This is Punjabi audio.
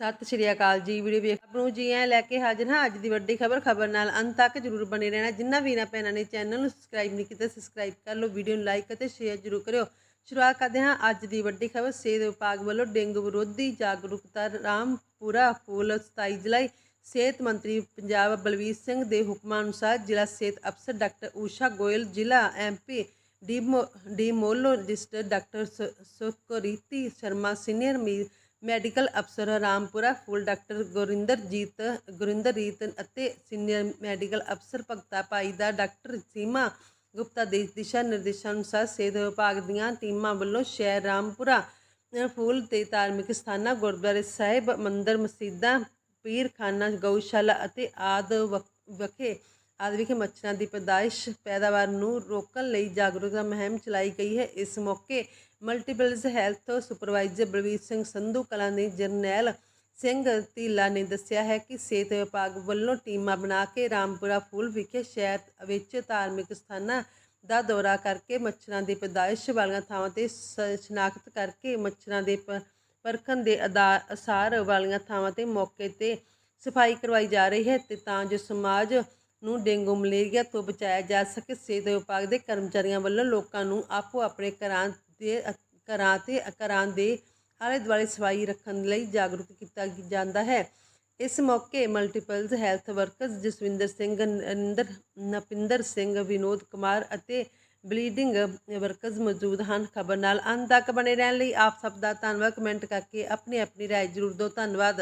ਸਤਿ ਸ਼੍ਰੀ ਅਕਾਲ ਜੀ, ਵੀਡੀਓ ਵੇਖ ਨੂੰ ਜੀ ਐ ਲੈ ਕੇ ਹਾਜ਼ਰ ਹਾਂ ਅੱਜ ਦੀ ਵੱਡੀ ਖਬਰ ਖਬਰ ਨਾਲ ਅੰਤ ਤੱਕ ਜਰੂਰ ਬਣੇ ਰਹਿਣਾ। ਜਿੰਨਾ ਵੀ ਵੀਰਾਂ ਭੈਣਾਂ ਨੇ ਚੈਨਲ ਨੂੰ ਸਬਸਕ੍ਰਾਈਬ ਨਹੀਂ ਕੀਤਾ ਸਬਸਕ੍ਰਾਈਬ ਕਰ ਲਓ, ਵੀਡੀਓ ਨੂੰ ਲਾਈਕ ਅਤੇ ਸ਼ੇਅਰ ਜਰੂਰ ਕਰਿਓ। ਸ਼ੁਰੂਆਤ ਕਰਦੇ ਹਾਂ ਅੱਜ ਦੀ ਵੱਡੀ ਖਬਰ, ਸਿਹਤ ਵਿਭਾਗ ਵੱਲੋਂ ਡੇਂਗੂ ਵਿਰੋਧੀ ਜਾਗਰੂਕਤਾ, ਰਾਮਪੁਰਾ ਫੂਲ 27 ਜੁਲਾਈ। ਸਿਹਤ ਮੰਤਰੀ ਪੰਜਾਬ ਬਲਵੀਰ ਸਿੰਘ ਦੇ ਹੁਕਮਾਂ ਅਨੁਸਾਰ ਜ਼ਿਲ੍ਹਾ ਸਿਹਤ ਅਫਸਰ ਡਾਕਟਰ ਊਸ਼ਾ ਗੋਇਲ, ਜ਼ਿਲ੍ਹਾ ਐਮਪੀ ਡੀਮੋ ਡੀਮੋਲੋਜਿਸਟ ਡਾਕਟਰ ਸ- ਸੁਕਰੀਤੀ ਸ਼ਰਮਾ, ਸੀਨੀਅਰ ਮੀ- ਮੈਡੀਕਲ ਅਫਸਰ ਰਾਮਪੁਰਾ ਫੂਲ ਡਾਕਟਰ ਗੁਰਿੰਦਰਜੀਤ ਗੁਰਿੰਦਰਰੀਤ ਅਤੇ ਸੀਨੀਅਰ ਮੈਡੀਕਲ ਅਫਸਰ ਭਗਤਾ ਭਾਈ ਦਾ ਡਾਕਟਰ ਸੀਮਾ ਗੁਪਤਾ ਦੇ ਦਿਸ਼ਾ ਨਿਰਦੇਸ਼ਾਂ ਅਨੁਸਾਰ ਸਿਹਤ ਵਿਭਾਗ ਦੀਆਂ ਟੀਮਾਂ ਵੱਲੋਂ ਸ਼ਹਿਰ ਰਾਮਪੁਰਾ ਅ, ਫੂਲ ਤੇ ਧਾਰਮਿਕ ਸਥਾਨਾਂ ਗੁਰਦੁਆਰੇ ਸਾਹਿਬ ਮੰਦਰ ਮਸਜਿਦਾਂ ਪੀਰਖਾਨਾ ਗਊਸ਼ਾਲਾ ਅਤੇ ਆਦ ਵਖੇ ਆਦਿ ਵਿਖੇ ਮੱਛਰਾਂ ਦੀ ਪੈਦਾਇਸ਼ ਪੈਦਾਵਾਰ ਨੂੰ ਰੋਕਣ ਲਈ ਜਾਗਰੂਕਤਾ ਮੁਹਿੰਮ ਚਲਾਈ ਗਈ ਹੈ। ਇਸ ਮੌਕੇ multipurpose health supervisor Balvir Singh Sandhu, Kalan ਦੇ ਜਰਨੈਲ ਸਿੰਘ ਧੀਲਾ ਨੇ ਦੱਸਿਆ ਹੈ ਕਿ ਸਿਹਤ ਵਿਭਾਗ ਵੱਲੋਂ ਟੀਮਾਂ ਬਣਾ ਕੇ ਰਾਮਪੁਰਾ ਫੂਲ ਵਿਖੇ ਸ਼ਹਿਰ ਵਿੱਚ ਧਾਰਮਿਕ ਸਥਾਨਾਂ ਦਾ ਦੌਰਾ ਕਰਕੇ ਮੱਛਰਾਂ ਦੀ ਪੈਦਾਇਸ਼ ਵਾਲੀਆਂ ਥਾਵਾਂ ਤੇ ਸ- ਸ਼ਨਾਖਤ ਕਰਕੇ ਮੱਛਰਾਂ ਦੇ ਪ- ਪਰਖਣ ਦੇ ਅਦਾ- ਅਸਾਰ ਵਾਲੀਆਂ ਥਾਵਾਂ ਤੇ ਮੌਕੇ ਤੇ ਸਫ਼ਾਈ ਕਰਵਾਈ ਜਾ ਰਹੀ ਹੈ ਤੇ ਤਾਂ ਜੋ ਸਮਾਜ ਨੂੰ ਡੇਂਗੂ ਮਲੇਰੀਆ ਤੋਂ ਬਚਾਇਆ ਜਾ ਸਕੇ। ਸਿਹਤ ਵਿਭਾਗ ਦੇ ਕਰਮਚਾਰੀਆਂ ਵੱਲੋਂ ਲੋਕਾਂ ਨੂੰ ਆਪੋ ਆਪਣੇ ਘਰਾਂ ਦੇ, ਘਰਾਂ ਤੇ, ਘਰਾਂ ਦੇ ਆਲੇ ਦੁਆਲੇ ਸਫ਼ਾਈ ਰੱਖਣ ਲਈ ਜਾਗਰੂਕ ਕੀਤਾ ਜਾਂਦਾ ਹੈ। ਇਸ ਮੌਕੇ multipurpose health workers Jaswinder Singh, Narinder, Napinder Singh, Vinod Kumar ਅਤੇ ਬਲੀਡਿੰਗ ਵਰਕਰਸ ਮੌਜੂਦ ਹਨ। ਖਬਰ ਨਾਲ ਅੰਤ ਤੱਕ ਬਣੇ ਰਹਿਣ ਲਈ ਆਪ ਸਭ ਦਾ ਧੰਨਵਾਦ। ਕਮੈਂਟ ਕਰਕੇ ਆਪਣੀ ਆਪਣੀ ਰਾਏ ਜ਼ਰੂਰ ਦਿਓ। ਧੰਨਵਾਦ।